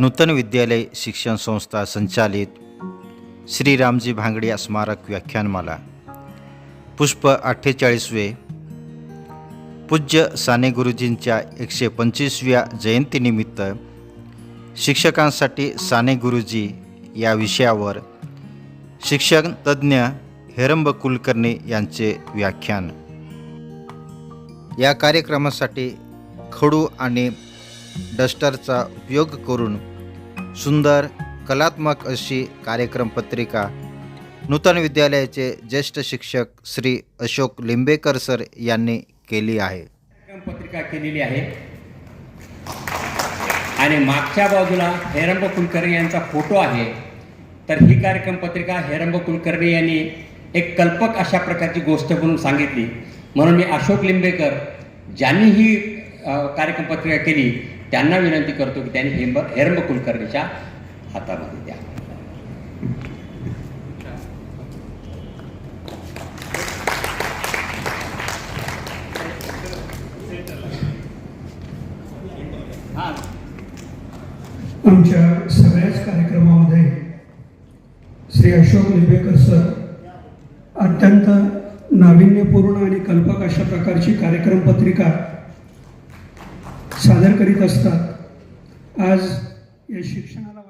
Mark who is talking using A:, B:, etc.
A: नूतन विद्यालय शिक्षण संस्था संचालित श्रीरामजी भांगडिया स्मारक व्याख्यानमाला. पुष्प अठ्ठेचाळीसवे. पूज्य साने गुरुजींच्या एकशे पंचवीसव्या जयंतीनिमित्त शिक्षकांसाठी साने गुरुजी या विषयावर शिक्षण तज्ज्ञ हेरंब कुलकर्णी यांचे व्याख्यान. या कार्यक्रमासाठी खडू आणि डस्टरचा उपयोग करून सुंदर कलात्मक अशी कार्यक्रम पत्रिका नूतन विद्यालयाचे ज्येष्ठ शिक्षक श्री अशोक लिंबेकर सर यांनी केली आहे.
B: कार्यक्रम पत्रिका केलेली आहे. आणि मागच्या बाजूला हेरंब कुलकर्णी यांचा फोटो आहे. तर ही कार्यक्रम पत्रिका हेरंब कुलकर्णी यांनी एक कल्पक अशा प्रकारची गोष्ट म्हणून सांगितली. म्हणून मी अशोक लिंबेकर ज्यांनी ही कार्यक्रम पत्रिका केली त्यांना विनंती करतो की त्यांनी हेंब हेरंब कुलकर्णीच्या हातामध्ये द्या.
C: आमच्या सगळ्याच कार्यक्रमामध्ये श्री अशोक लिंबेकर सर अत्यंत नाविन्यपूर्ण आणि कल्पक अशा प्रकारची कार्यक्रम पत्रिका सादर करीत असतात. आज या शिक्षणाला